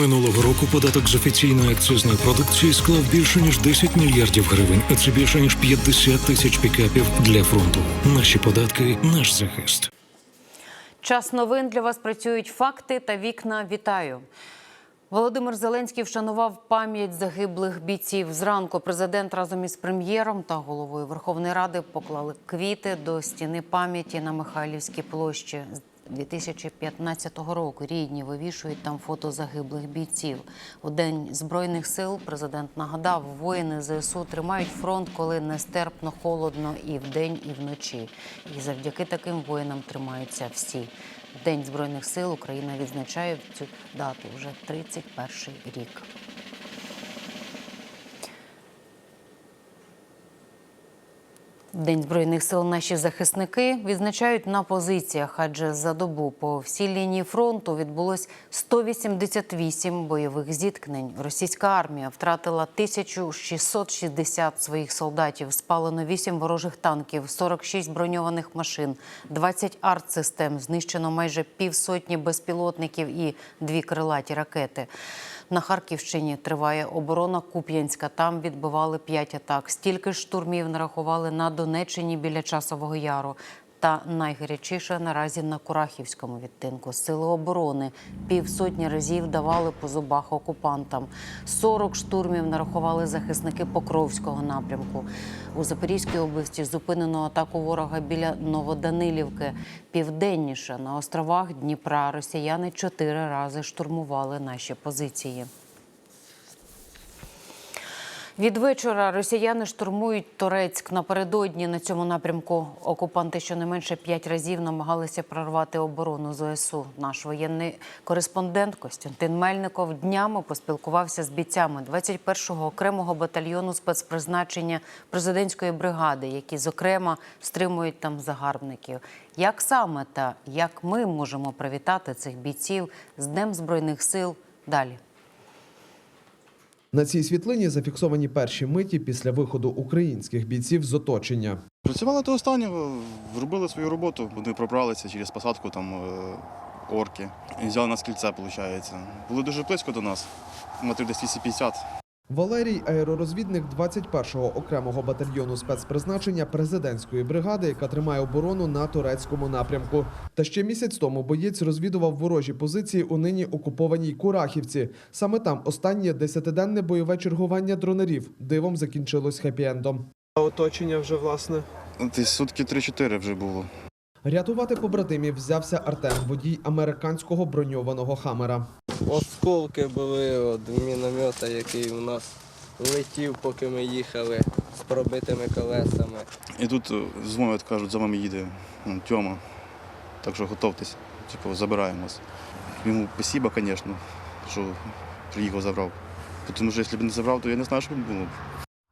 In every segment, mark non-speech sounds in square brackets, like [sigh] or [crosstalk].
Минулого року податок з офіційної акцизної продукції склав більше ніж 10 мільярдів гривень, а це більше ніж 50 тисяч пікапів для фронту. Наші податки, наш захист. Час новин для вас працюють факти та вікна. Вітаю. Володимир Зеленський вшанував пам'ять загиблих бійців. Зранку президент разом із прем'єром та головою Верховної Ради поклали квіти до стіни пам'яті на Михайлівській площі. З 2015 року рідні вивішують там фото загиблих бійців. У день збройних сил президент нагадав, воїни ЗСУ тримають фронт, коли нестерпно холодно і вдень, і вночі. І завдяки таким воїнам тримаються всі. День збройних сил Україна відзначає цю дату вже 31 рік. День збройних сил наші захисники відзначають на позиціях, адже за добу по всій лінії фронту відбулось 188 бойових зіткнень. Російська армія втратила 1660 своїх солдатів, спалено 8 ворожих танків, 46 броньованих машин, 20 артсистем, знищено майже півсотні безпілотників і дві крилаті ракети. На Харківщині триває оборона Куп'янська. Там відбивали п'ять атак. Стільки ж штурмів нарахували на Донеччині біля Часового Яру. Та найгарячіше наразі на Курахівському відтинку. Сили оборони півсотні разів давали по зубах окупантам. 40 штурмів нарахували захисники Покровського напрямку. У Запорізькій області зупинено атаку ворога біля Новоданилівки. Південніше на островах Дніпра росіяни чотири рази штурмували наші позиції. Від вечора росіяни штурмують Торецьк. Напередодні на цьому напрямку окупанти щонайменше п'ять разів намагалися прорвати оборону ЗСУ. Наш воєнний кореспондент Костянтин Мельников днями поспілкувався з бійцями 21-го окремого батальйону спецпризначення президентської бригади, які зокрема стримують там загарбників. Як саме та як ми можемо привітати цих бійців з Днем збройних сил далі? На цій світлині зафіксовані перші миті після виходу українських бійців з оточення. Працювали до останнього, зробили свою роботу. Вони пробралися через посадку там е, орки. І взяли нас кільце, виходить. Були дуже близько до нас, метрів десь 250. Валерій аеророзвідник 21-го окремого батальйону спецпризначення президентської бригади, яка тримає оборону на турецькому напрямку. Та ще місяць тому боєць розвідував ворожі позиції у нині окупованій Курахівці. Саме там останнє десятиденне бойове чергування дронерів дивом закінчилось хеппі-ендом. Оточення вже власне. Десь сутки 3-4 вже було. Рятувати побратимів взявся Артем, водій американського броньованого хамера. Осколки були від міномета, який у нас летів, поки ми їхали з пробитими колесами. І тут е, дзвонять, кажуть, за вами їде Тьома. Так що готовтесь, типу, забираємо вас. Йому спасибо, звісно, що приїхав, забрав. Тому що якщо б не забрав, то я не знаю, що б було.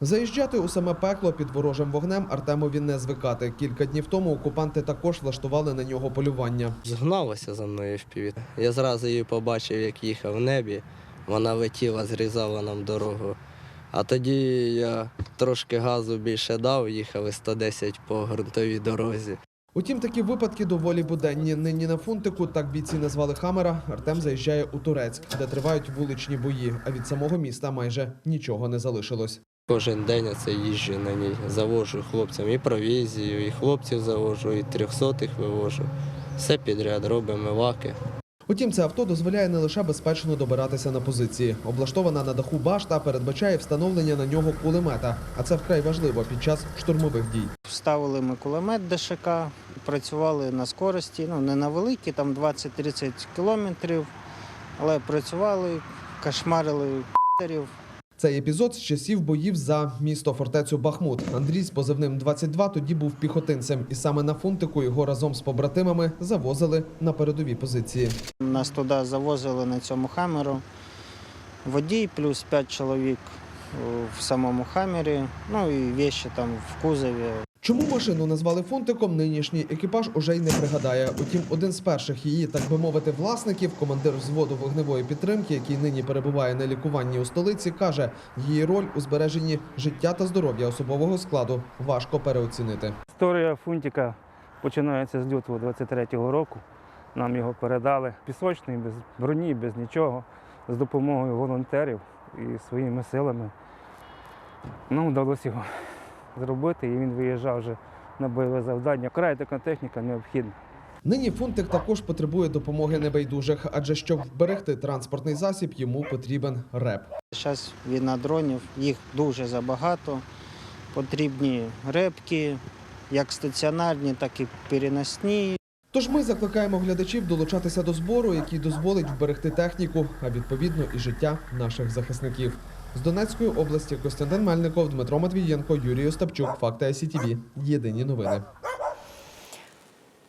Заїжджати у саме пекло під ворожим вогнем Артемові не звикати. Кілька днів тому окупанти також влаштували на нього полювання. Згналася за мною впівіт. Я зразу її побачив, як їхав в небі. Вона летіла, зрізала нам дорогу. А тоді я трошки газу більше дав, їхали 110 по ґрунтовій дорозі. Утім, такі випадки доволі буденні. Нині на фунтику, так бійці назвали Хамера, Артем заїжджає у Турецьк, де тривають вуличні бої. А від самого міста майже нічого не залишилось. Кожен день я це їжджу на ній. Завожу хлопцям і провізію, і хлопців завожу, і трьохсотих вивожу. Все підряд робимо ваки. Утім, це авто дозволяє не лише безпечно добиратися на позиції. Облаштована на даху башта передбачає встановлення на нього кулемета, а це вкрай важливо під час штурмових дій. Вставили ми кулемет ДШК, працювали на скорості, ну не на великій, там 20-30 кілометрів, але працювали, кошмарили ***ерів. Цей епізод з часів боїв за місто фортецю Бахмут. Андрій з позивним 22 тоді був піхотинцем, і саме на фунтику його разом з побратимами завозили на передові позиції. Нас туди завозили на цьому хамеру. Водій плюс 5 чоловік в самому хамері, ну і віші там в кузові. Чому машину назвали фунтиком, нинішній екіпаж уже й не пригадає. Утім, один з перших її, так би мовити, власників, командир взводу вогневої підтримки, який нині перебуває на лікуванні у столиці, каже, її роль у збереженні життя та здоров'я особового складу важко переоцінити. Історія Фунтика починається з лютого 23-го року. Нам його передали пісочний, без броні, без нічого. з допомогою волонтерів і своїми силами нам вдалося його зробити, і він виїжджав вже на бойове завдання. Край така техніка необхідна. Нині фунтик також потребує допомоги небайдужих, адже щоб вберегти транспортний засіб, йому потрібен реп. Зараз війна дронів, їх дуже забагато. Потрібні репки, як стаціонарні, так і переносні. Тож ми закликаємо глядачів долучатися до збору, який дозволить вберегти техніку, а відповідно і життя наших захисників. З Донецької області Костянтин Мельников, Дмитро Матвієнко, Юрій Остапчук. Факти СІТВ. Єдині новини.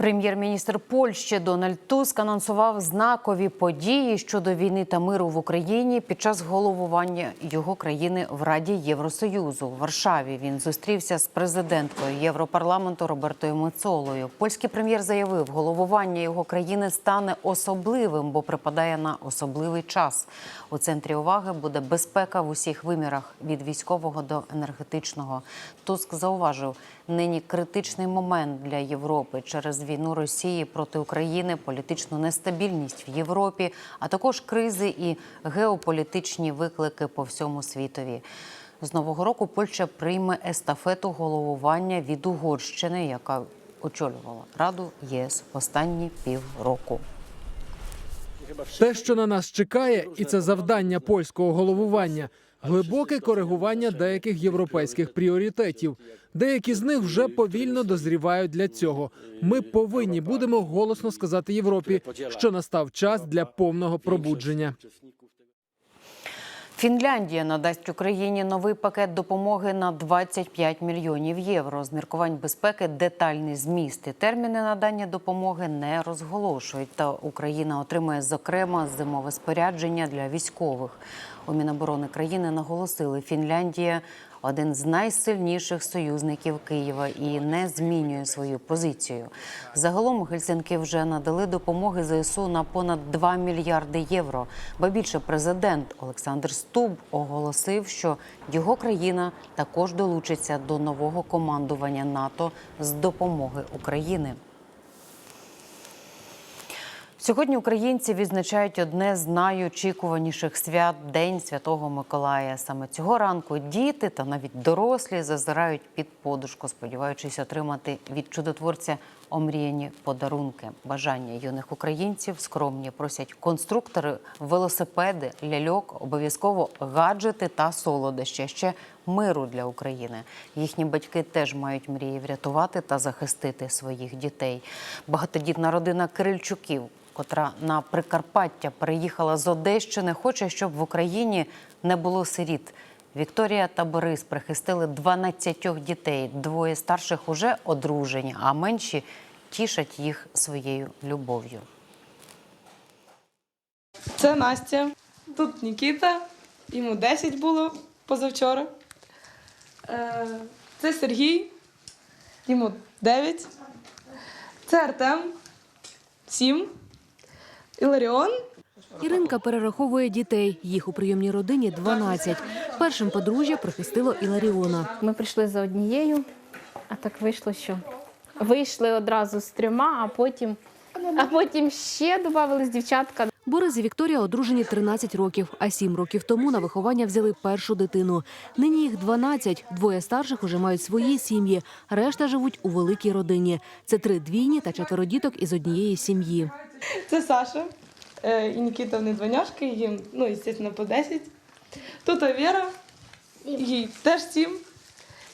Прем'єр-міністр Польщі Дональд Туск анонсував знакові події щодо війни та миру в Україні під час головування його країни в Раді Євросоюзу. У Варшаві він зустрівся з президенткою Європарламенту Робертою Мецолою. Польський прем'єр заявив, головування його країни стане особливим, бо припадає на особливий час. У центрі уваги буде безпека в усіх вимірах від військового до енергетичного. Туск зауважив, нині критичний момент для Європи через війну Росії проти України, політичну нестабільність в Європі, а також кризи і геополітичні виклики по всьому світові. З нового року Польща прийме естафету головування від Угорщини, яка очолювала Раду ЄС останні півроку. Те, що на нас чекає, і це завдання польського головування глибоке коригування деяких європейських пріоритетів. Деякі з них вже повільно дозрівають для цього. Ми повинні будемо голосно сказати Європі, що настав час для повного пробудження. Фінляндія надасть Україні новий пакет допомоги на 25 мільйонів євро. З міркувань безпеки детальний зміст і терміни надання допомоги не розголошують. Та Україна отримає зокрема зимове спорядження для військових. У Міноборони країни наголосили, Фінляндія один з найсильніших союзників Києва і не змінює свою позицію. Загалом Гельсинки вже надали допомоги ЗСУ на понад 2 мільярди євро. Ба більше президент Олександр Стуб оголосив, що його країна також долучиться до нового командування НАТО з допомоги України. Сьогодні українці відзначають одне з найочікуваніших свят День Святого Миколая. Саме цього ранку діти та навіть дорослі зазирають під подушку, сподіваючись отримати від чудотворця омріяні подарунки. Бажання юних українців скромні просять конструктори, велосипеди, ляльок, обов'язково гаджети та солодощі. Ще миру для України. Їхні батьки теж мають мрії врятувати та захистити своїх дітей. Багатодітна родина Кирильчуків котра на Прикарпаття переїхала з Одещини, хоче, щоб в Україні не було сиріт. Вікторія та Борис прихистили 12 дітей. Двоє старших уже одружені, а менші тішать їх своєю любов'ю. Це Настя, тут Нікіта, йому 10 було позавчора. Е, Це Сергій, йому 9. Це Артем, 7. Іларіон, Іринка перераховує дітей. Їх у прийомній родині 12. Першим подружжя прихистило Іларіона. Ми прийшли за однією, а так вийшло, що вийшли одразу з трьома, а потім, а потім ще додавались дівчатка. Борис і Вікторія одружені 13 років, а 7 років тому на виховання взяли першу дитину. Нині їх 12. Двоє старших уже мають свої сім'ї. Решта живуть у великій родині. Це три двійні та четверо діток із однієї сім'ї. це Саша. Е, І Нікіта вони двойняшки, їм, ну, звісно, по 10. Тут Віра, їй теж 7.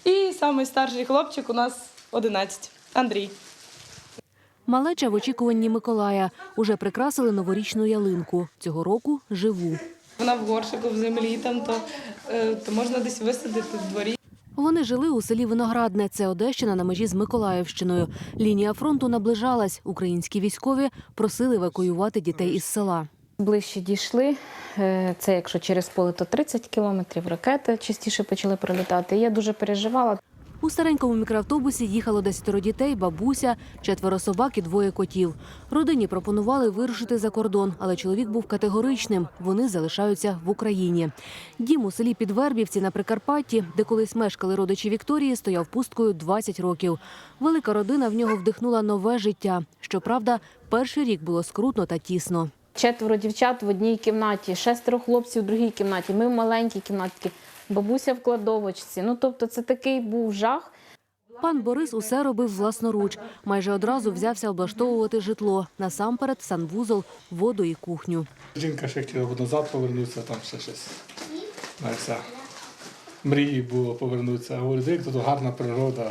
І найстарший хлопчик у нас 11. Андрій. Малеча в очікуванні Миколая. Уже прикрасили новорічну ялинку. Цього року живу. Вона в горшику в землі, там, то, е, то можна десь висадити в дворі. Вони жили у селі Виноградне. Це Одещина на межі з Миколаївщиною. Лінія фронту наближалась. Українські військові просили евакуювати дітей із села. Ближче дійшли. Е, Це якщо через поле, то 30 кілометрів. Ракети частіше почали прилітати. Я дуже переживала. У старенькому мікроавтобусі їхало десятеро дітей, бабуся, четверо собак і двоє котів. Родині пропонували вирушити за кордон, але чоловік був категоричним. Вони залишаються в Україні. Дім у селі Підвербівці на Прикарпатті, де колись мешкали родичі Вікторії, стояв пусткою 20 років. Велика родина в нього вдихнула нове життя. Щоправда, перший рік було скрутно та тісно. Четверо дівчат в одній кімнаті, шестеро хлопців в другій кімнаті. Ми в маленькій кімнаті, бабуся в кладовочці. Ну тобто, це такий був жах. Пан Борис усе робив власноруч. Майже одразу взявся облаштовувати житло. Насамперед санвузол, воду і кухню. Жінка ще хотіла назад повернутися, там ще щось. Знаєте, мрії було повернутися. Говорю, як тут гарна природа.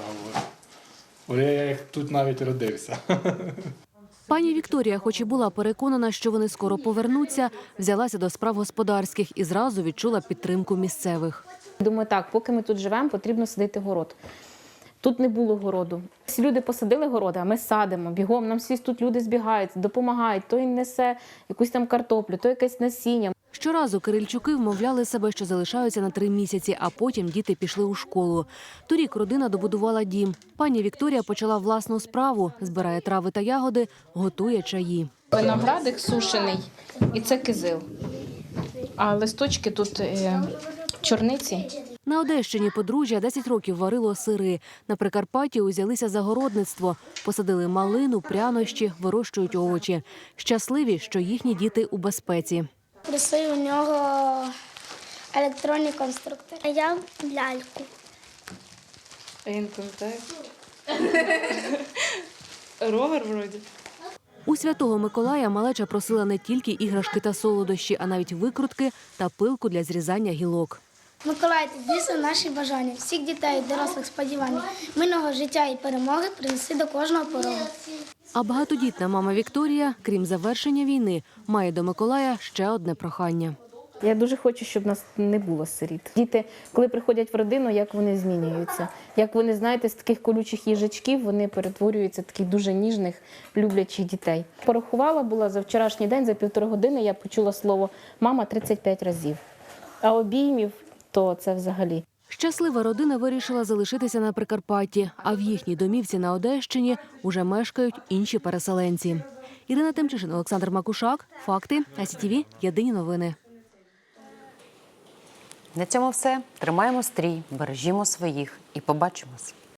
Говорю, я як тут навіть родився. [laughs] Пані Вікторія, хоч і була переконана, що вони скоро повернуться, взялася до справ господарських і зразу відчула підтримку місцевих. Думаю, так, поки ми тут живемо, потрібно садити город. Тут не було городу. Всі люди посадили городи, а ми садимо. Бігом нам всі тут люди збігають, допомагають. Той несе якусь там картоплю, то якесь насіння. Щоразу Кирильчуки вмовляли себе, що залишаються на три місяці, а потім діти пішли у школу. Торік родина добудувала дім. Пані Вікторія почала власну справу, збирає трави та ягоди, готує чаї. Виноградик сушений, і це кизил. А листочки тут е, чорниці. На Одещині подружжя 10 років варило сири. На Прикарпатті узялися за городництво. Посадили малину, прянощі, вирощують овочі. Щасливі, що їхні діти у безпеці. Просив у нього електронні конструктори. А я ляльку. А не. Ровер вроді. У святого Миколая малеча просила не тільки іграшки та солодощі, а навіть викрутки та пилку для зрізання гілок. Миколай, ти здійснив наші бажання, всіх дітей, дорослих сподівань, мирного життя і перемоги принеси до кожного порогу. А багатодітна мама Вікторія, крім завершення війни, має до Миколая ще одне прохання. Я дуже хочу, щоб нас не було сиріт. Діти, коли приходять в родину, як вони змінюються. Як вони знаєте, з таких колючих їжачків вони перетворюються в таких дуже ніжних, люблячих дітей. Порахувала була за вчорашній день, за півтори години я почула слово мама 35 разів. А обіймів то це взагалі. Щаслива родина вирішила залишитися на Прикарпатті, а в їхній домівці на Одещині уже мешкають інші переселенці. Ірина Тимчишин, Олександр Макушак. Факти. АСІТІВІ. Єдині новини. На цьому все. Тримаємо стрій, бережімо своїх і побачимось.